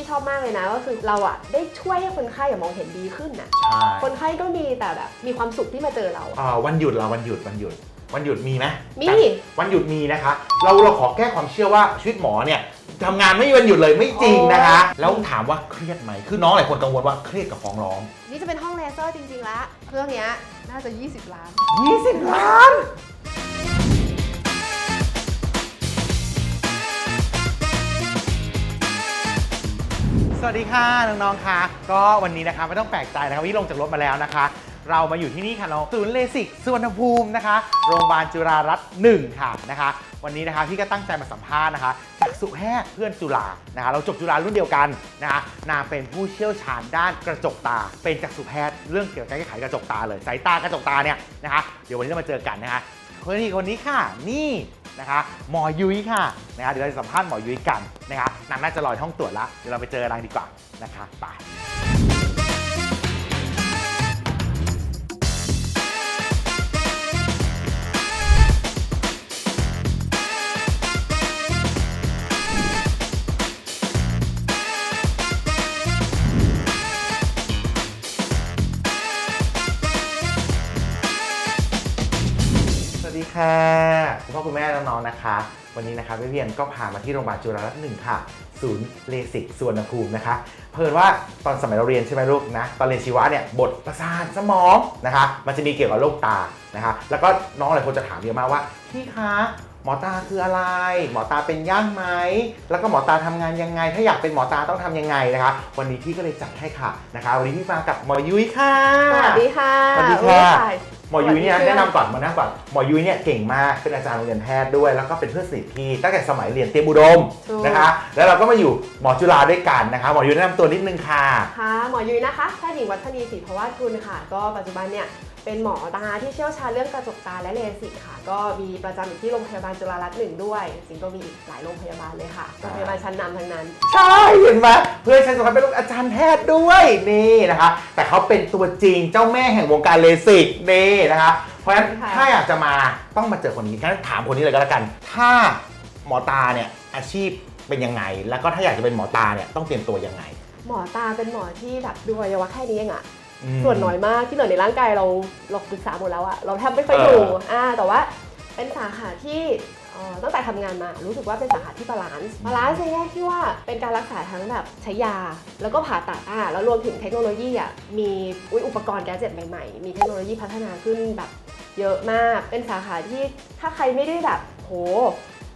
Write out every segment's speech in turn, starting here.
พี่ชอบมากเลยนะ ก็คือเราอะได้ช่วยให้คนไข้อะมองเห็นดีขึ้นน่ะใช่คนไข้ก็มีแต่แบบมีความสุขที่มาเจอเรา อ่าวันหยุดเราวันหยุดวันหยุด วันหยุดมีไหมมี วันหยุดมีนะคะ เราเราขอแก้ความเชื่อว่าชีวิตหมอเนี่ยทำงานไม่มีวันหยุดเลยไม่จริงนะคะ แล้วถามว่าเครียดไหมคือน้องหลายคนกังวลว่าเครียดกับฟ้องร้อง นี่จะเป็นห้องเลเซอร์จริงๆแล้วเครื่องเนี้ยน่าจะ 20 ล้าน 20 ล้าน สวัสดีค่ะน้องๆค่ะ ก็วันนี้นะคะไม่ต้องแปลกใจนะคะวันนี้ลงจากรถมาแล้วนะคะ เรามาอยู่ที่นี่ค่ะน้องศูนย์เลสิกสุวรรณภูมินะคะ โรงพยาบาลจุฬารัตน์หนึ่งค่ะนะคะ วันนี้นะคะพี่ก็ตั้งใจมาสัมภาษณ์นะคะจากสุแพทย์เพื่อนจุฬานะคะ เราจบจุฬารุ่นเดียวกันนะคะนางเป็นผู้เชี่ยวชาญด้านกระจกตา เป็นจักษุแพทย์เรื่องเกี่ยวกับการแก้ไขกระจกตาเลยสายตากระจกตาเนี่ยนะคะเดี๋ยววันนี้เรามาเจอกันนะคะ คนนี้คนนี้ค่ะนี่นะคะหมอยุ้ยค่ะนะคะเดี๋ยวเราจะสัมภาษณ์หมอยุ้ยกันนะคะนางน่าจะลอยห้องตรวจละเดี๋ยวเราไปเจอนางดีกว่านะคะไป วันนี้นะคะพี่เพียนก็พามาที่โรงพยาบาลจุฬารัตน์หนึ่งค่ะ ศูนย์เลสิกสุวรรณภูมินะคะเพิ่นว่าตอนสมัยเราเรียนใช่ไหมลูกนะ ตอนเรียนชีวะเนี่ยบทประสาทสมองนะคะ มันจะมีเกี่ยวกับโรคตานะคะ แล้วก็น้องหลายคนจะถามเยอะมากว่าพี่คะหมอตาคืออะไร หมอตาเป็นย่างไหม แล้วก็หมอตาทำงานยังไง ถ้าอยากเป็นหมอตาต้องทำยังไงนะคะ วันนี้พี่ก็เลยจัดให้ค่ะนะคะ วันนี้พี่มากับหมอยุ้ยค่ะ สวัสดีค่ะ สวัสดีค่ะโอ้ยตาย หมอยุ้ยเนี่ยสวัสดีแนะนำก่อนมานั่งก่อนหมอยุ้ยเนี่ยเก่งมากเป็นอาจารย์โรงเรียนแพทย์ด้วย แล้วก็เป็นเพื่อนสนิทพี่ตั้งแต่สมัยเรียนเตรียมอุดมถูก นะคะ แล้วเราก็มาอยู่หมอจุฬาด้วยกันนะคะหมอยุ้ยแนะนำตัวนิดนึงค่ะ ค่ะหมอยุ้ยนะคะแพทย์หญิงวัฒนีศรีภวาทุนค่ะ ก็ปัจจุบันเนี่ย เป็นหมอตาที่เชี่ยวชาญเรื่องกระจกตาและเลสิกค่ะ ก็มีประจำอยู่ที่โรงพยาบาลจุฬารัตน์หนึ่งด้วยจริงๆก็มีอีกหลายโรงพยาบาลเลยค่ะโรงพยาบาลชั้นนำทั้งนั้น ใช่เห็นไหมเพื่อนฉันสมัยเป็นลูกอาจารย์แพทย์ด้วยนี่นะคะ แต่เขาเป็นตัวจริงเจ้าแม่แห่งวงการเลสิกนี่นะคะ เพราะฉะนั้นค่ะ ถ้าอยากจะมาต้องมาเจอคนนี้งั้นถามคนนี้เลยก็แล้วกัน ถ้าหมอตาเนี่ยอาชีพเป็นยังไง แล้วก็ถ้าอยากจะเป็นหมอตาเนี่ยต้องเตรียมตัวยังไง หมอตาเป็นหมอที่แบบดูอวัยวะแค่นี้เองอะอืม ส่วนน้อยมากที่เหลือในร่างกายเราเราปรึกษาหมดแล้วอะเราแทบไม่ค่อยเออดูอ่าแต่ว่าเป็นสาขาที่เอ่อตั้งแต่ทำงานมารู้สึกว่าเป็นสาขาที่บาลานซ์บาลานซ์ในแง่ที่ว่าเป็นการรักษาทั้งแบบใช้ยา แล้วก็ผ่าตัดอ่าแล้วรวมถึงเทคโนโลยีอะมีอุ๊ยอุปกรณ์แกดเจ็ตใหม่ๆ มีเทคโนโลยีพัฒนาขึ้นแบบเยอะมากเป็นสาขาที่ถ้าใครไม่ได้แบบโห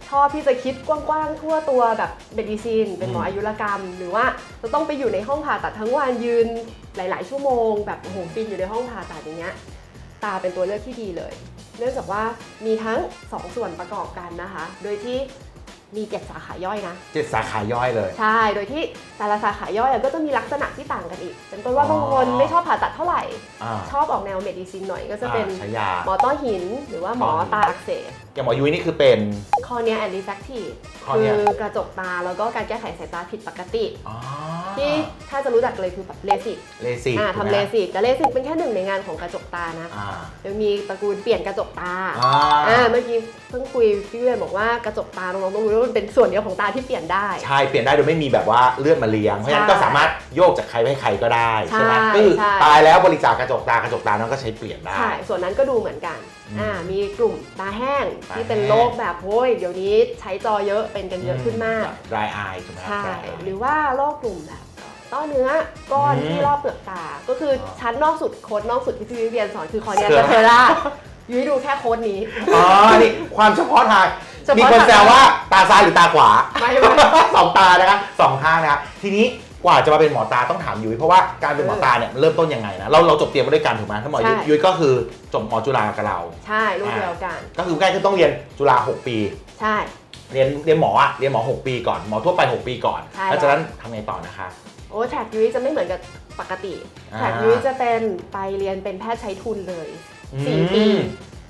ชอบที่จะคิดกว้างๆ ทั่วตัวแบบเมดิซินเป็นหมออืมอายุรกรรม หรือว่าจะต้องไปอยู่ในห้องผ่าตัดทั้งวันยืน หลาย ๆ ชั่วโมงแบบโอ้โหฟินอยู่ในห้องผ่าตัดอย่างเงี้ยตาเป็นตัวเลือกที่ดีเลย เนื่องจากว่ามีทั้ง 2 ส่วนประกอบกันนะคะ โดยที่มีเจ็ดสาขาย่อยนะ เจ็ดสาขาย่อยเลย ใช่ โดยที่แต่ละสาขาย่อยอะก็จะมีลักษณะที่ต่างกันอีก เป็นต้นว่าอ๋อบางคนไม่ชอบผ่าตัดเท่าไหร่ อ่า ชอบออกแนวเมดิซินหน่อยก็จะเป็นอ่าใช้ยา หมอต้อหิน หรือว่าหมอตาอักเสบ อย่างหมอยุ้ยนี่คือเป็นคอเนียแอนด์รีแฟคทีฟ cornea คือกระจกตาแล้วก็การแก้ไขสายตาผิดปกติ อ๋อ ที่ถ้าจะรู้จักเลยคือแบบเลสิกเลสิกอ่าถูกไหมทำเลสิกแต่เลสิกเป็นแค่หนึ่งในงานของกระจกตานะอ่ายังมีตระกูลเปลี่ยนกระจกตาอ่าอ่าเมื่อกี้เพิ่งคุยพี่เวียนบอกว่ากระจกตาน้องๆต้องรู้ว่ามันเป็นส่วนเดียวของตาที่เปลี่ยนได้ ใช่เปลี่ยนได้โดยไม่มีแบบว่าเลือดมาเลี้ยงเพราะฉะนั้นใช่ก็สามารถโยกจากใครไปให้ใครก็ได้ใช่ไหมใช่ก็คือใช่ตายแล้วบริจาคกระจกตากระจกตาน้องก็ใช้เปลี่ยนได้ใช่ส่วนนั้นก็ดูเหมือนกันอืมอ่ามีกลุ่มตาแห้งตาที่เป็นแห้งโรคแบบโอ้ยเดี๋ยวนี้ใช้จอเยอะเป็นกันเยอะขึ้นมากรายอายถูกไหมครับใช่ dry eye หรือว่าโรคกลุ่มแบบ ต้อเนื้อก้อนอืมที่รอบเปลือกตา ก็คือออชั้นนอกสุดโค้ดนอกสุดที่พี่วิเวียนสอนคือคอเนียเสือเทอร่ายุ้ยดูแค่โค้ดนี้ อ๋อ นี่ความเฉพาะทาง เฉพาะมีคนแซวว่าตาซ้ายหรือตาขวา ไม่ไม่ สองตานะคะสองข้างนะคะทีนี้กว่าจะมาเป็นหมอตาต้องถามยุ้ยเพราะว่าการเป็นหมอตาเนี่ยเริ่มต้นยังไงนะเราเราจบเตรียมมาด้วยกันถูกไหมถ้าหมอยุ้ยใช่ ยุ้ยก็คือจบหมอจุฬากับเรา ใช่รุ่นเดียวกัน ก็คือใกล้คือต้องเรียนจุฬา6 ปี ใช่ เรียนเรียนหมออะเรียนหมอ 6 ปีก่อนหมอทั่วไป 6 ปีก่อนใช่ แล้วจากนั้นทำไงต่อนะคะโอ้แท็กยุ้ยจะไม่เหมือนกับปกติอ่าแท็กยุ้ยจะเป็นไปเรียนเป็นแพทย์ใช้ทุนเลยสี่อืมปี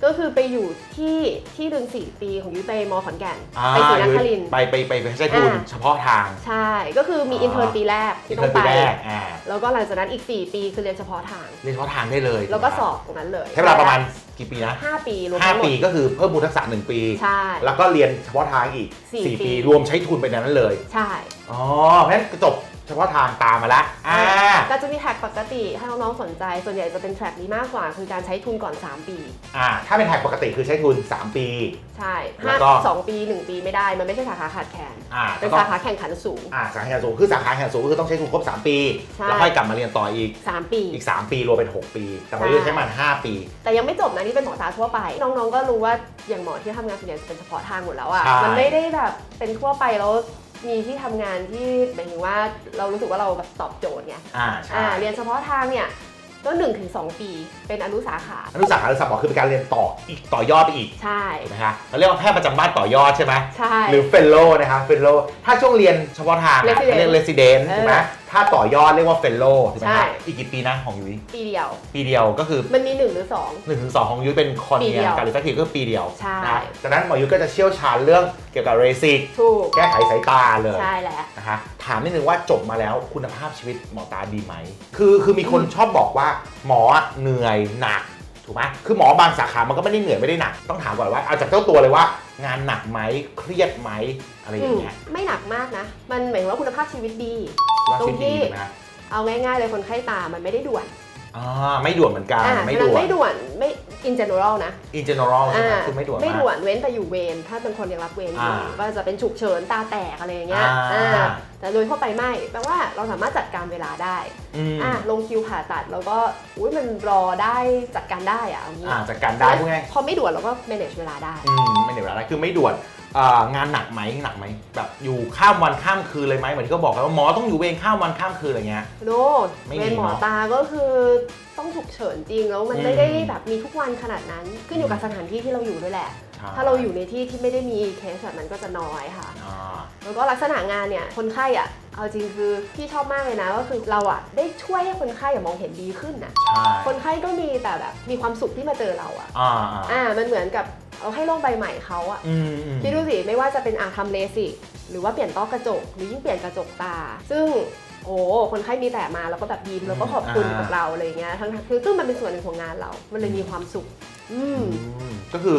ก็คือไปอยู่ที่ที่ดึงสี่ปีของยุ้ยไปมอขอนแก่นอ่าไปศรีนครินทร์ไปไปไปไปใช้ทุนอ่าเฉพาะทาง ใช่ก็คือมีอ๋ออิอินเทอร์ปีแรกที่ต้องเทไปอมปีแรกอ่าแล้วก็หลังจากนั้นอีก 4 ปีคือเรียนเฉพาะทาง เรียนเฉพาะทางได้เลย แล้วก็สอบตรงนั้นเลยใช้เวลาประมาณกี่ปีนะ5ปีรวมห้าทั้งหมดปีก็คือเพิ่มมูลทักษะหนึ่งปีใช่แล้วก็เรียนเฉพาะทางอีกสี่สี่ปีปีรวมใช้ทุนไปในนั้นเลย ใช่อ๋อเพราะฉะนั้นจบ เฉพาะทางตามมาแล้วอ่า ก็จะมีแทร็กปกติถ้าน้องๆสนใจ ส่วนใหญ่จะเป็นแทร็กนี้มากกว่า คือการใช้ทุนก่อน 3 ปี อ่า ถ้าเป็นแท็กปกติคือใช้ทุน 3 ปี ใช่แล้ห้าวก็ สองปี 1 ปีไม่ได้ มันไม่ใช่สาขาขาดแคลนอ่าเป็นก็ต้อสางขาแข่งขันสูง อ่าสาขาแข่งสูงคือสาขาแข่งสูงก็คือต้องใช้ทุนครบ 3 ปี ใช่ แล้วค่อยกลับมาเรียนต่ออีก 3 ปี อีก 3 ปีรวมเป็น 6 ปี แต่วันนี้ใช้มัน 5 ปี แต่ยังไม่จบนะนี่เป็นหมอตาทั่วไป น้องๆก็รู้ว่าอย่างหมอที่ทำงานส่วนใหญ่จะเป็นเฉพาะทางหมดแล้วอะใช่ มันไม่ได้แบบเป็นทั่วไปแล้ว มีที่ทำงานที่หมายถึงว่าเรารู้สึกว่าเราแบบตอบโจทย์ไงอ่าใช่อ่าเรียนเฉพาะทางเนี่ยก็1นถึงสปีเป็นอนุสาขา อนุสาขาหรือสาขาคือเป็นการเรียนต่ออีกต่อยอดไปอีกใช่ถูกไหมคะเราเรียกว่าแพทย์ประจำบ้านต่อยอดใช่ไหมใช่ หรือเฟลโลนะครับเฟลโลถ้าช่วงเรียนเฉพาะทางอะ Resident เขาเรียกเรสซิเดนต์เออถูกไหมถ้าต่อยอดเรียกว่าเฟลโลถูกไหมใช่คะอีกกี่ปีนะของยุ้ยปีเดียว ปีเดียวก็คือมันมี1หรือ2 1นถึงสของยุ้ยเป็นคอนปีเนีเดียยวการิฟทีก็คือปีเดียวใช่ นะจากนั้นหมอยุ้ยก็จะเชี่ยวชาญเรื่องเกี่ยวกับเรซิกถูก แก้ไขสายตาเลย ใช่แหละ นะคะถามนิดนึงว่าจบมาแล้วคุณภาพชีวิตหมอตาดีไหม คือคือมีคนชอบบอกว่าหมอเหนื่อยหนักถูกไหมคือหมอบางสาขามันก็ไม่ได้เหนื่อยไม่ได้หนัก ต้องถามก่อนว่าเอาจากเจ้าตัวเลยว่า งานหนักไหมเครียดไหมอะไรอย่างเงี้ย ไม่หนักมากนะ มันหมายถึงว่าคุณภาพชีวิตดี ว่าชีวิตดีตรงที่ถูกไหมฮะเอาง่ายๆเลยคนไข้ตามันไม่ได้ด่วนอ่าไม่ด่วนเหมือนกัน อ่าไม่ฉะนั้ด่นวน ไม่ด่วนไม่ in general นะ in general ใช่ไหมอ่าคือไม่ด่วนไม่มากด่วนเว้นแต่อยู่เวรถ้าเป็นคนยังรับเวรอยู่อ่าก็จะเป็นฉุกเฉินตาแตกอะไรอย่างเงี้ยอ่า อ่าแต่โดยทั่วไปไม่แปลว่าเราสามารถจัดการเวลาได้อืมอ่าลงคิวผ่าตัดแล้วก็อุ้ยมันรอได้จัดการได้อะเอางี้อ่าจัดการได้พวกไงพอไม่ด่วนเราก็ manage เวลาได้ อืมไม่ด่วนอะไรคือไม่ด่วน อ่างานหนักไหมหนักไหมแบบอยู่ข้ามวันข้ามคืนเลยไหมเหมือนที่เขาบอกกันว่าหมอต้องอยู่เวรข้ามวันข้ามคืนอะไรเงี้ย โนไม่มีเวรหมอเนอะตาก็คือต้องฉุกเฉินจริงแล้วมันอืม ไม่ได้แบบมีทุกวันขนาดนั้น ขึ้นอยู่กับสถานที่ที่เราอยู่ด้วยแหละ ใช่ถ้าเราอยู่ในที่ที่ไม่ได้มีเคสแบบนั้นก็จะน้อยค่ะ อ่า แล้วก็ลักษณะงานเนี่ยคนไข้อะเอาจริงคือพี่ชอบมากเลยนะก็คือเราอะได้ช่วยให้คนไข้อะมองเห็นดีขึ้นน่ะใช่คนไข้ก็มีแต่แบบมีความสุขที่มาเจอเราอะอ่าอ่า อ่ามันเหมือนกับ เอาให้โลกใบใหม่เขาอะอืมอืมคิดดูสิไม่ว่าจะเป็นอาทำเลสิกหรือว่าเปลี่ยนต้อกระจก หรือยิ่งเปลี่ยนกระจกตา ซึ่งโอ้คนไข้มีแต่มาแล้วก็แบบยิ้มแล้วก็ขอบคุณกับเราอะไรอย่างเงี้ยทั้งๆคือซึ่งมันเป็นส่วนหนึ่งของงานเรา มันเลยมีความสุข อืม อืมก็คือ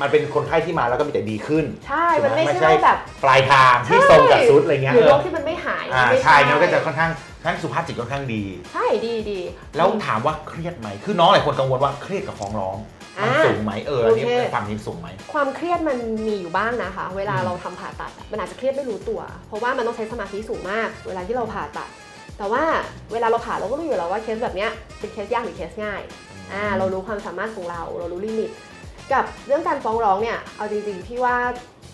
มันเป็นคนไข้ที่มาแล้วก็มีแต่ดีขึ้นใช่ มันไม่ไม่ใช่ใช่แบบ ปลายทางที่ทรงกับซุดอะไรเงี้ยหรือเอโรอคที่มันไม่หายอ่าไม่ใช่เงี้ยก็จะค่อนข้างค่อนข้างสุภาพจิตค่อนข้างดี ใช่ดีดีแล้วถามว่าเครียดไหมคือน้องหลายคนกังวลว่าเครียดกับฟ้องร้อง มันอ่าสูงไหมเอออันนี้โอเค ฝั่งนี้สูงไหม ความเครียดมันมีอยู่บ้างนะคะ เวลาอืม เราทำผ่าตัดอะมันอาจจะเครียดไม่รู้ตัว เพราะว่ามันต้องใช้สมาธิสูงมาก เวลาที่เราผ่าตัด แต่ว่าเวลาเราผ่าเราก็รู้อยู่แล้วว่าเคสแบบเนี้ยเป็นเคสยากหรือเคสง่ายอ่าเรารู้ความสามารถของเรา เรารู้ลิมิต กับเรื่องการฟ้องร้องเนี่ยเอาจริงๆพี่ว่า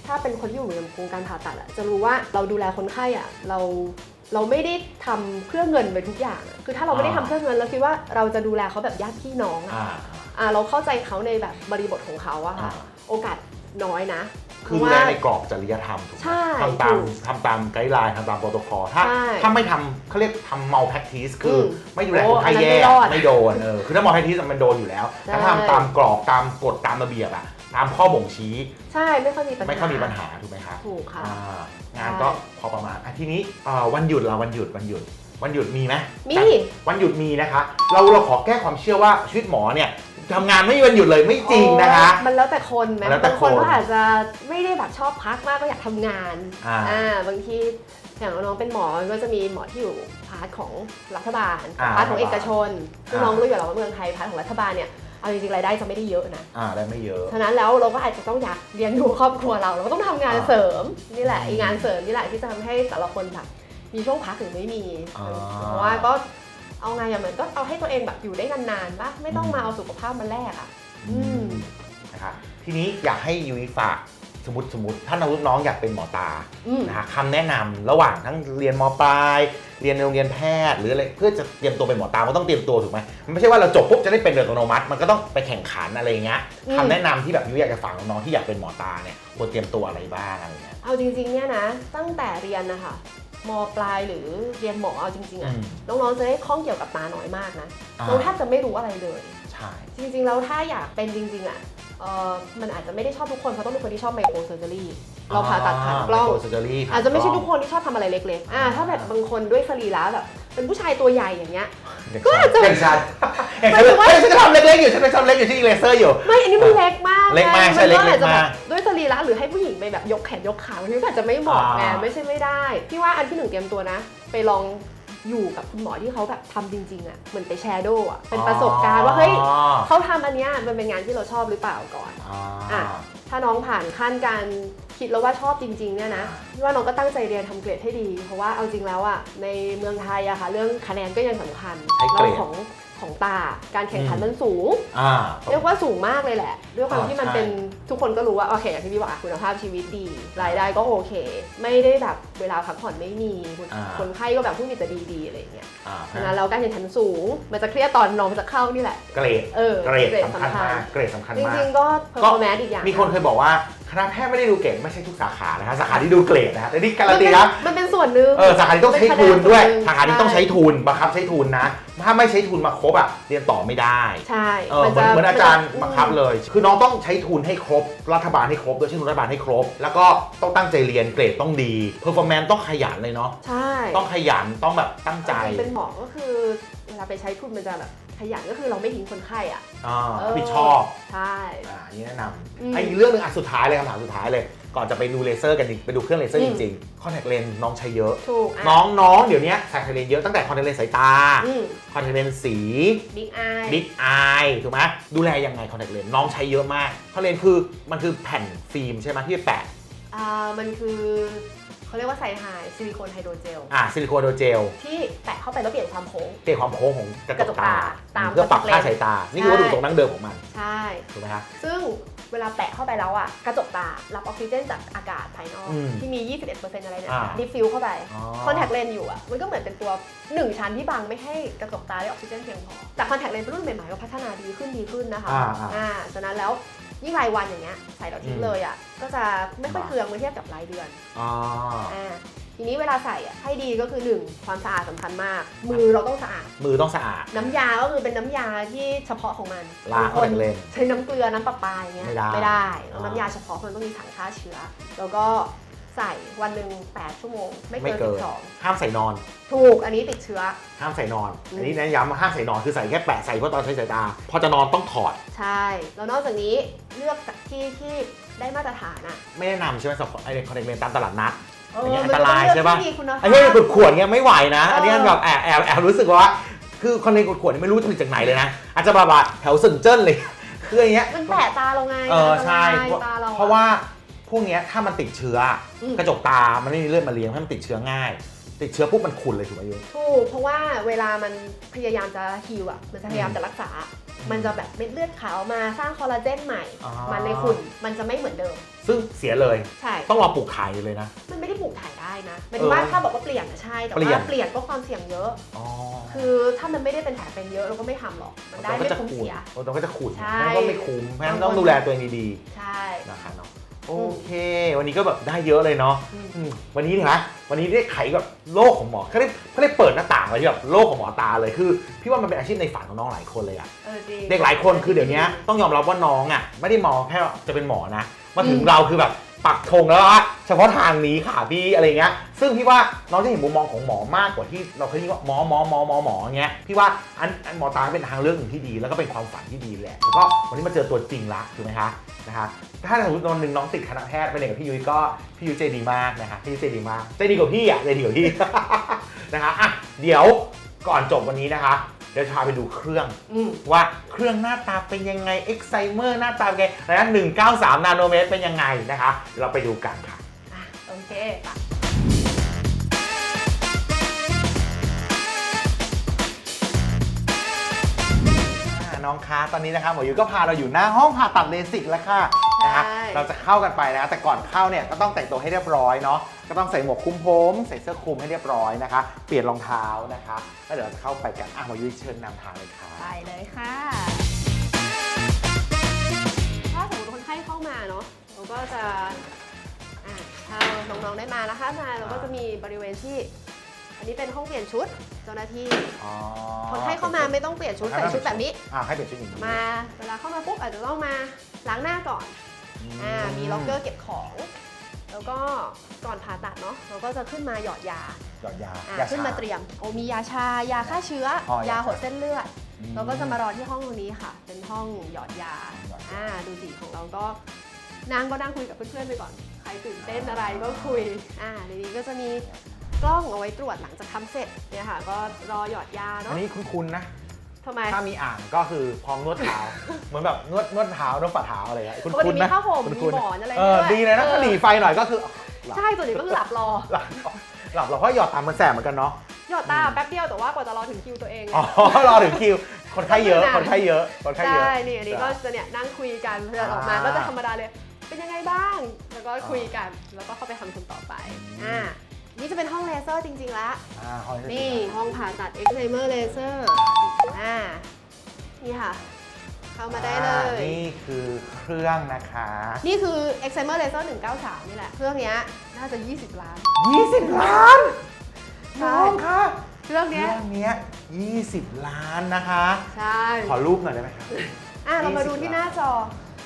ถ้าเป็นคนที่อยู่ในวงการผ่าตัดอะจะรู้ว่าเราดูแลคนไข้อะเราเราไม่ได้ทำเพื่อเงินไปทุกอย่างอะคือถ้าเราไม่ได้ทำเพื่อเงินเราคิดว่าเราจะดูแลเขาแบบญาติพี่น้องอะ อ่า อ่าเราเข้าใจเขาในแบบบริบทของเขาอะอ่าค่ะโอกาสน้อยนะคือเพดูราะแลว่าในกรอบจริยธรรมถูกไหมใช่ทำตามถูก ทำตามไกด์ไลน์ทำตามโปรโตคอลถ้าใช่ถ้าไม่ทำเขาเรียกทำ malpractice คืออมไม่ดูแลโอ้คนไข้อันนั้นแย่ไม่รอดไม่โดนเออคือถ้า malpractice มันโดนอยู่แล้วใช่ ถ้าทำตามกรอบตามกฎตามระเบียบอะตามข้อบ่งชี้ใช่ไม่ค่อยมีปัญหาไม่ค่อยมีปัญหาถูกไหมคะถูกค่ะ อ่างานใช่ก็พอประมาณอะทีนี้อ่าวันหยุดเราวันหยุดวันหยุด วันหยุดมีไหมมี วันหยุดมีนะคะ เราเราขอแก้ความเชื่อว่าชีวิตหมอเนี่ย ทำงานไม่มีวันหยุดเลยไม่จริงนะคะโอ้มันแล้วแต่คนไหมมันแล้วแต่บางคนคนก็อาจจะไม่ได้แบบชอบพักมากก็อยากทำงานอ่าบางทีอย่างน้องเป็นหมอก็จะมีหมอที่อยู่พาร์ทของรัฐบาลอ่าพาร์ทของเอกชนซึ่งอ่า น้องรู้อยู่แล้วว่าเมืองไทยพาร์ทของรัฐบาลเนี่ยเอาจริงๆรายได้จะไม่ได้เยอะนะ อ่าได้ไม่เยอะ ฉะนั้นแล้วเราก็อาจจะต้องอยากเลี้ยงดูครอบครัวเราเราก็ต้องทำงานอ่าเสริมนี่แหละอืมอีกงานเสริมนี่แหละที่จะทำให้แต่ละคนแบบมีช่วงพักหรือไม่มีอ่า เพราะว่าก็ เอาไงอะเหมือนก็เอาให้ตัวเองแบบอยู่ได้นานๆปะไม่ต้องมาเอาสุขภาพมาแลกอะอืมนะคะทีนี้อยากให้ยุ้ยฝากสมมติสมมติถ้าน้องๆอยากเป็นหมอตาอืมนะคะคำแนะนำระหว่างทั้งเรียนมปลาย เรียนในโรงเรียนแพทย์ หรืออะไรเพื่อจะเตรียมตัวเป็นหมอตามันต้องเตรียมตัวถูกไหมมันไม่ใช่ว่าเราจบปุ๊บจะได้เป็นโดยอัตโนมัติมันก็ต้องไปแข่งขันอะไรอย่างเงี้ยอืมคำแนะนำที่แบบยุ้ยอยากจะฝากน้องๆที่อยากเป็นหมอตาเนี่ยควรเตรียมตัวอะไรบ้างอะไรเงี้ย เอาจริงๆเนี่ยนะ ตั้งแต่เรียนนะคะ มปลายหรือเรียนหมอเอาจริงๆอะอืมน้องๆจะได้ข้องเกี่ยวกับตาน้อยมากนะอ่า น้องแทบจะไม่รู้อะไรเลย ใช่ จริงๆ แล้วถ้าอยากเป็นจริงๆอะเออมันอาจจะไม่ได้ชอบทุกคนเพราะต้องเป็นคนที่ชอบไมโครเซอร์เจอรี่เราผ่าตัดผ่านกล้อง ไมโครเซอร์เจอรี่อาจจะไม่ใช่ทุกคนที่ชอบทำอะไรเล็กๆ อ่า ถ้าแบบบางคนด้วยสรีระแบบ เป็นผู้ชายตัวใหญ่อย่างเงี้ย ก็อาจจะอย่างฉันอย่างฉันหมายถึงว่าเฮ้ยฉันก็ทำเล็กๆอยู่ฉันก็ทำเล็กอยู่ที่เลเซอร์อยู่ ไม่อันนี้มันเล็กมากเล็กมากไงใช่เล็กนอาจจะเล็กมากแบบด้วยสรีระหรือให้ผู้หญิงไปแบบยกแขนยกขาบางทีก็อาจจะไม่เหมาะไงอ่า ไม่ใช่ไม่ได้พี่ว่าอันที่หนึ่งเตรียมตัวนะ ไปลองอยู่กับคุณหมอที่เขาแบบทำจริงๆอะเหมือนไปแชร์โดว์อะเป็นประสบการณ์ว่าเฮ้ยอ๋อเขาทำอันเนี้ยมันเป็นงานที่เราชอบหรือเปล่าก่อน อ่าอะ ถ้าน้องผ่านขั้นการคิดแล้วว่าชอบจริงๆเนี่ยนะพี่ว่าน้องก็ตั้งใจเรียนทำเกรดให้ดี เพราะว่าเอาจริงแล้วอะในเมืองไทยอะค่ะเรื่องคะแนนก็ยังสำคัญใช้เกรดเรื่องของ ของตา การแข่งขันมันสูง อ่า เรียกว่าสูงมากเลยแหละ ด้วยความอ่าที่มันใช่เป็นทุกคนก็รู้ว่า โอเคอย่างที่พี่บอกอะคุณภาพชีวิตดี รายได้ก็โอเค ไม่ได้แบบเวลาพักผ่อนไม่มีคนคนไข้ก็แบบผู้มีแต่ดีๆอะไรอย่างเงี้ยอ่าฉะนั้นแล้วการแข่งขันสูง มันจะเครียดตอนน้องจะเข้านี่แหละ เกรด เออเกรดสำคัญมาก เกรดสำคัญจมาก ริงๆก็เพอร์ฟอร์แมนซ์อีกอย่าง มีคนเคยบอกว่า คณะแพทย์ไม่ได้ดูเกรดไม่ใช่ทุกสาขานะคะสาขาที่ดูเกรดนะฮะแต่นี่การันตีนะมันเป็นส่วนหนึ่งเออสาขาที่ต้องใช้ทุนด้วยเป็นคะแนนส่วนหนึ่งสาขาที่ต้องใช้ใช่ทุนบังคับใช้ทุนนะ ถ้าไม่ใช้ทุนมาครบอะเรียนต่อไม่ได้ใช่เออเหมือนจะเหมือนอาจารย์อืมบังคับเลย คือน้องต้องใช้ทุนให้ครบ รัฐบาลให้ครบโดยใช้ทุนรัฐบาลให้ครบ แล้วก็ต้องตั้งใจเรียนเกรดต้องดีเพอร์ฟอร์แมนซ์ต้องขยันเลยเนาะใช่ต้องขยันต้องแบบตั้งใจจริงๆเป็นหมอก็คือเวลาไปใช้ทุนมันจะแบบ ขยันก็คือเราไม่ทิ้งคนไข้อะอ่าเรับผิดชอบใช่ อ่าอันนี้แนะนอืมำไอ้อีกเรื่องหนึงอะสุดท้ายเลยคำถามสุดท้ายเลย ก่อนจะไปดูเลเซอร์กันจริงไปดูเครื่องเลเซอร์อืจมริงๆคอนแทคเลนส์น้องใช้เยอะ ถูกอะน้องน้องเดี๋ยวนี้ใส่คอนแทคเลนส์เยอะตั้งแต่คอนแทคเลนส์สายตาอืมคอนแทคเลนส์สี บิ๊กไอ บิ๊กอายถูกไหมดูแลยังไงคอนแทคเลนส์น้องใช้เยอะมากคอนแทคเลนส์คือมันคือแผ่นฟิล์มใช่ไหมที่แปะ อ่ามันคือ เขาเรียกว่าไซไฮซิลิโคนไฮโดรเจล อ่าซิลิโคนโดเจลที่แปะเข้าไปแล้วเปลี่ยนความโค้ง เปลี่ยนความโค้งของกระจกระจกกตาตาตามเพื่อปรับ contact ค่า lens สายตา นี่คือวัตถุตรงนั่งเดิมของมัน ใช่ ถูกไหมฮะซึ่งเวลาแปะเข้าไปแล้วอะกระจกตา รับออกซิเจนจากอากาศภายนอกอืมที่มี 21%อะไรเนี่ยอ่าดิฟฟิวเข้าไปอ๋อคอนแทคเลนส์อยู่อะมันก็เหมือนเป็นตัวหนึ่งชั้นที่บังไม่ให้กระจกตาได้ออกซิเจนเพียงพอแต่คอนแทคเลนส์รุ่นใหม่ๆก็พัฒนาดีขึ้นดีขึ้นนะคะอ่าอ่าอ่าฉะนั้นแล้ว ยิ่งรายวันอย่างเงี้ยใส่แล้วทิ้งอืมเลยอะก็จะไม่ค่อยมาเคืองเมื่อเทียบกับรายเดือนอ๋ออ่าทีนี้เวลาใส่อะให้ดีก็คือหนึ่งความสะอาดสำคัญมาก มือเราต้องสะอาด มือต้องสะอาด น้ำยาก็คือเป็นน้ำยาที่เฉพาะของมันล้างบคน contact lens ใช้น้ำเกลือน้ำประปาอย่างเงี้ยไม่ได้ไม่ได้ต้อ่าองน้ำยาเฉพาะมันต้องมีถังฆ่าเชื้อ แล้วก็ ใส่วันหนึ่ง8 ชั่วโมง ไม่ไม่เกินเกิน12ห้ามใส่นอนถูกอันนี้ติดเชื้อ ห้ามใส่นอน อืม อันนี้แนะย้ำว่าห้ามใส่นอนคือใส่แค่แปะใส่เพื่อตอนใช้สายตา พอจะนอนต้องถอด ใช่ แล้วนอกจากนี้เลือกจากที่ที่ได้มาตรฐานอะไม่แนะนำใช่ไหมสำหรับไอ้คอนแทคเลนส์ตามตลาดนัดเออย่างเงี้ยมัอันตรายต้งเลือกใช่ปะที่มีคุณภาพ ไอ้ที่ขวดขวดๆเงี้ยไม่ไหวนะ อันนี้เออแบบแอบแอบแอบรู้สึกว่า คือคอนเทนต์ขวดขวดๆนี่ไม่รู้ผลิตจากไหนเลยนะ อาจจะแบบว่าแถวเซินเจิ้นเลย คืออย่างเงี้ย มันแปะตาเราไงเออใช่อันตรายตาเราอเพราะว่า พวกเนี้ยถ้ามันติดเชื้ออม กระจกตา มันไม่มีเลือดมาเลี้ยงให้มันติดเชื้อง่าย ติดเชื้อปุ๊บมันขุ่นเลยถูกไหมยุ้ย ถูกเพราะว่าเวลามันพยายามจะฮิวอะ มันจะพยายามจะรักษา มันจะแบบเม็ดเลือดขาวมาสร้างคอลลาเจนใหม่ อ๋อ มันเลยขุ่นมันจะไม่เหมือนเดิม ซึ่งเสียเลย ใช่ ต้องรอปลูกถ่ายอยู่เลยนะ มันไม่ได้ปลูกถ่ายได้นะหมายถึงว่าเออถ้าบอกว่าเปลี่ยนอะใช่ แต่เปลี่ยน ว่าเปลี่ยนก็ความเสี่ยงเยอะ อ๋อคือถ้ามันไม่ได้เป็นแผลเป็นเยอะเราก็ไม่ทำหรอก มันได้ก็ไม่จะคุ้มขุ่นเสียโอ้ต้องก็จะขุ่นใช่มันก็ไม่คุ้มเพราะฉะนั้นบางคนต้องดูแลตัวเองดีใช่ ๆนะคะเนาะ โอเค วันนี้ก็แบบได้เยอะเลยเนาะอืมอืมวันนี้นะวันนี้ได้ไขแบบโลกของหมอเขาได้เขาได้เปิดหน้าต่างไว้ที่แบบโลกของหมอตาเลยคือ พี่ว่ามันเป็นอาชีพในฝันของน้องหลายคนเลยอะ เออจริง เด็กหลายคนคือเดี๋ยวนี้ต้องยอมรับว่าน้องอะไม่ได้มองแค่จะเป็นหมอนะ มาถึงอืม เราคือแบบ ปักธงแล้วว่าเฉพาะทางนี้ค่ะพี่อะไรเงี้ย ซึ่งพี่ว่าน้องจะเห็นมุมมองของหมอมากกว่าที่เราเคยได้ยินว่าหมอหมอหมอหมอหมอเงี้ยพี่ว่าอันอันหมอตาเป็นทางเลือกหนึ่งที่ดี แล้วก็เป็นความฝันที่ดีแหละแล้วก็วันนี้มาเจอตัวจริงละถูกไหมคะนะคะถ้าสมมติวันหนึ่งน้องติดคณะแพทย์ไปเรียนกับพี่ยุ้ยก็พี่ยุ้ยใจดีมากนะคะพี่ยุ้ยใจดีมากใจดีกว่าพี่อะใจดีกว่าพี่ นะคะอะเดี๋ยวก่อนจบวันนี้นะคะ เดี๋ยวจะพาไปดูเครื่อง อืม ว่าเครื่องหน้าตาเป็นยังไง Excimer หน้าตาเป็นไงนะ193 นาโนเมตรเป็นยังไงนะคะเดี๋ยวเราไปดูกันค่ะ อะโอเคไปอ่าน้องคะตอนนี้นะคะหมอยูก็พาเราอยู่หน้าห้องผ่าตัดเลสิกแล้วค่ะ นะคะเราจะเข้ากันไปนะแต่ก่อนเข้าเนี่ยก็ต้องแต่งตัวให้เรียบร้อยเนาะก็ต้องใส่หมวกคลุมผมใส่เสื้อคลุมให้เรียบร้อยนะคะ เปลี่ยนรองเท้านะคะแล้วเดี๋ยวเราจะเข้าไปกันอะหมอยูเชิญนำทางเลยค่ะไปเลยค่ะ ถ้าสมมติคนไข้เข้ามาเนาะเราก็จะอะถ้าน้องๆได้มานะคะมาเราก็จะมีบริเวณที่ อันนี้เป็นห้องเปลี่ยนชุดเจ้าหน้าที่ อ๋อคนไข้เข้ามาไม่ต้องเปลี่ยนชุดใส่ชุดแบบนี้ อ่าให้เปลี่ยนชุดอย่างนี้ มาเวลาเข้ามาปุ๊บอาจจะต้องมาล้างหน้าก่อน อ่ามีล็อกเกอร์เก็บของ แล้วก็ก่อนผ่าตัดเนาะเราก็จะขึ้นมาหยอดยาหยอดยาอ่ายาขึ้นมาชาเตรียมโอมียาชายาฆ่าเชื้ออ๋อยาหดเส้นเลือด อืมเราก็จะมารอที่ห้องตรงนี้ค่ะ เป็นห้องหยอดยาหยอดยา อ่าดูสิของเราก็นั่งก็นั่งคุยกับเพื่อนๆไปก่อน ใครตื่นเต้นอะไรก็คุยอ่าในนี้ก็จะมีกล้องเอาไว้ตรวจหลังจากทำเสร็จเนี่ยค่ะ ก็รอหยอดยาอัเนาะนนี้คุ้นๆนะ ทำไม ถ้ามีอ่างก็คือพร้อมนวดเท้า เหมือนแบบนวดนวดเท้านวดฝ่าเท้าอะไรเงี้ยคุณปกติคุณมีนะผ้าห่มคุณมีคุณหมอนอะไรเออด้วยดีเลยนะเออ ถ้าหนีไฟหน่อยก็คือหลับใช่ส่วนใหญ่ก็คือหลับรอ หลับหลับเราเพราะหยอดตามมันแสบเหมือนกันเนาะหยอดตาแป๊บเดียวแต่ว่ากว่าจะรอถึงคิวตัวเองเนี่ยอ๋อรอถึงคิว คนไข้เยอะนานคนไข้เยอะ คนไข้เยใช่อะนี่อันนี้ก็จะเนี่ยนั่งคุยกันเพื่อออกมาอ่าก็จะธรรมดาเลย เป็นยังไงบ้าง แล้วก็คุยกัน แล้วก็เข้าไปทำคนต่อไป อ่า นี่จะเป็นห้องเลเซอร์จริงๆแล้วอ่าห้องนี่ ห้องผ่าตัด e x c i m e r Laser อ่านี่ค่ะ เข้ามาได้เลอ่ายนี่คือเครื่องนะคะ นี่คือ e x c i m e r Laser 193 นี่แหละ เครื่องเนี้ยน่าจะ 20 ล้าน 20 ล้านใช่น้องคะเครื่องเคเนี้ยรื่องเนี้ย20 ล้านนะคะ ใช่ ขอรูปหน่อยได้ไหมครับอะเรามาดู20ที่หน้าจอ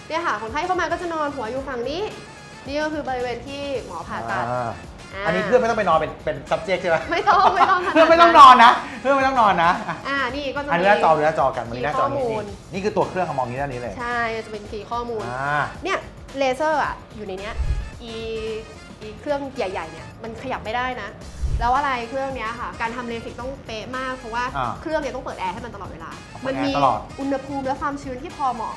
เนี่ยค่ะ คนไข้เข้ามาก็จะนอนหัวอยู่ฝั่งนี้ นี่ก็คือบริเวณที่หมอผ่าตัด อ่าาอันนี้เพื่อนไม่ต้องไปนอนเป็นเป็น subject ใช่ไหมไม่ต้องไม่ต้องขนาดเพื่อนไม่ต้องนอนนะ เพื่อนไม่ต้องนอนนะอะอ่านี่ก็จะอันมี นี้หน้าจอดูหน้าจอกันวันนี้หน้าจอมีข้อมูนี้ลนี่นี่คือตัวเครื่องของมองนี้ด้านนี้เลยใช่จะเป็นคีย์ข้อมูล อ่าเนี่ยเลเซอร์อะอยู่ในเนี้ยอีอีเครื่องใหญ่ๆเนี่ยมันขยับไม่ได้นะ แล้วอะไรเครื่องเนี้ยค่ะ การทำเลสิกต้องเป๊ะมาก เพราะว่าอ่าเครื่องเนี่ยต้องเปิดแอร์ให้มันตลอดเวลาต้องเปิมัดแอร์มีตลอดอุณหภูมิและความชื้นที่พอเหมาะ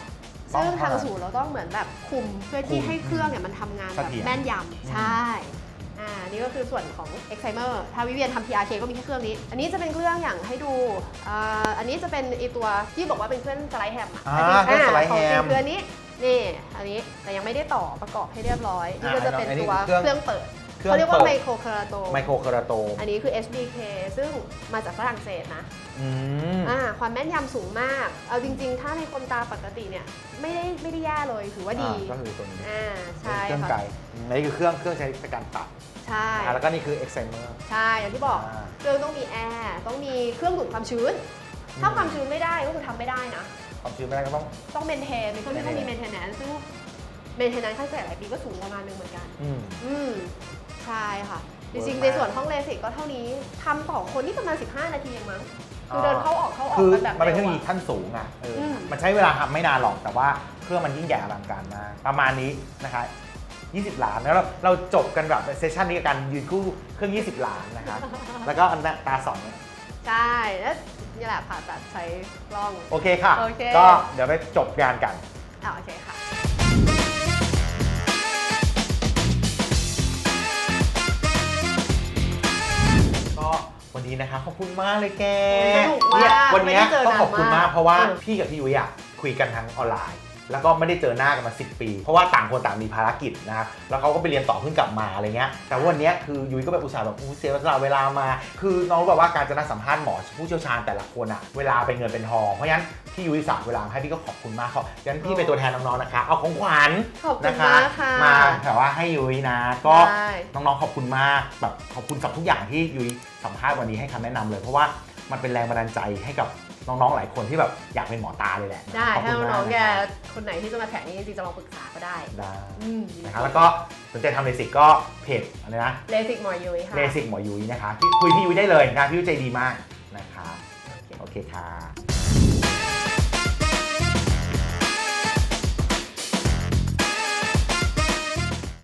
ต้องซึ่งทางเท่านั้นศูนย์เราต้องเหมือนแบบคุมเพื่อที่คุมให้เครื่องเนี่ยมันทำงานแบบเสถียรแม่นยอืมำใช่อ่า นี่ก็คือส่วนของ e x c i m e r ถ้าวิเวียนทำ PRK ก็มีแค่เครื่องนี้ อันนี้จะเป็นเครื่องอย่างให้ดูอ่าอันนี้จะเป็นไอตัวที่บอกว่าเป็นเครื่องสไลด์แฮมอะอ่าเครื่องสไลด์แฮม ของจริงคืออันนี้นี่ อันนี้แต่ยังไม่ได้ต่อประกอบให้เรียบร้อย นี่ก็จะเป็นอันนี้ตัวคือเครื่องเครื่องเปิด เครื่องเขาเรียกว่าเปิดไมโครคาราโต ไมโครคาราโตอันนี้คือ HBK ซึ่งมาจากฝรั่งเศสนะอืม อ่าความแม่นยำสูงมาก เอาจริง ๆ ถ้าในคนตาปกติเนี่ยไม่ได้ไม่ได้แย่เลยถือว่าดีอ่าก็คือตัวนี้ อ่าใช่เครื่องค่ะไก่อืมอันนี้คือเครื่องเครื่องใช้ในการตัดใช่นะคะแล้วก็นี่คือ excimer ใช่ อย่างที่บอกอ่า เครื่องต้องมีแอร์ต้องมีเครื่องดูดความชื้น ถ้าความชื้นไม่ได้ก็คือทำไม่ได้นะ ความชื้นไม่ได้ก็ต้อง ต้องเมนเทนในเครื่องที่ต้องมีเมนเทนแนนซึ่งเมนเทนแนนค่าใช้จ่ายหลายปีก็สูงประมาณนึงเหมือนกัน อืม อืม ใช่ค่ะ จริงๆเวิร์กมากในส่วนห้องเลสิกก็เท่านี้ทำต่อคนที่ประมาณ 15 นาทีเองมั้ง คือเดินเข้าออกเข้าออกคือกันแบบมันเป็นเทคโนโลร็ยีวอะขั้นสูงอะเอออม มันใช้เวลาทำไม่นานหรอกแต่ว่าเครื่องมันยิ่งใหญ่อลังการมากประมาณนี้นะคะ20 ล้านแล้วเราเราจบกันแบบเซสชันนี้กับการยืนคู่เครื่อง 20 ล้านนะคะแล้วก็อันนั้นตาสองเนี่ยใช่ แล้วนี่แหละผ่าตัดใช้กล้อง โอเคค่ะ โอเค ก็เดี๋ยวไปจบงานกัน อ่าโอเคค่ะ วันนี้นะคะขอบคุณมากเลยแกสนุกมากเนี่ยวันเนี้ยไม่ได้เจอต้องขอบคุณมากนานมากเพราะว่าเออ พี่กับพี่ยุ้ยอะคุยกันทางออนไลน์ แล้วก็ไม่ได้เจอหน้ากันมา 10 ปี เพราะว่าต่างคนต่างมีภารกิจนะครับแล้วเขาก็ไปเรียนต่อเพิ่งกลับมาอะไรเงี้ยแต่ว่าวันเนี้ยคือยุ้ยก็แบบอุตส่าห์แบบอู้เสียเวลาเวลามา คือน้องรู้แบบว่าการจะนัดสัมภาษณ์หมอผู้เชี่ยวชาญแต่ละคนอะเวลาเป็นเงินเป็นทองเพราะฉะนั้นพี่ยุ้ยฝากเวลามาให้พี่ก็ขอบคุณมากขอบงั้นพี่เป็นตัวแทนน้องๆนะคะ เอาของขวัญขอบคุณนะคะมากค่ะมาแบบว่าให้ยุ้ยนะ ก็ได้น้องๆขอบคุณมากแบบขอบคุณกับทุกอย่างที่ยุ้ยสัมภาษณ์วันนี้ให้คำแนะนำเลย เพราะว่ามันเป็นแรงบันดาลใจให้กับ น้องๆหลายคนที่แบบอยากเป็นหมอตาเลยแหละได้ขอบถ้าคุณมน้องๆแกนะครับคนไหนที่จะมาแข่งนี้จริงๆจะลองปรึกษาก็ได้ได้อืมนะครับแล้วก็สนใจทำเลสิกก็เพจอะไรนะเลสิกหมอยุ้ยค่ะ เลสิกหมอยุ้ยนะคะที่คุยพี่ยุ้ยได้เลยนะพี่ยุ้ยใจดีมากนะคะโอเคโอเคค่ะ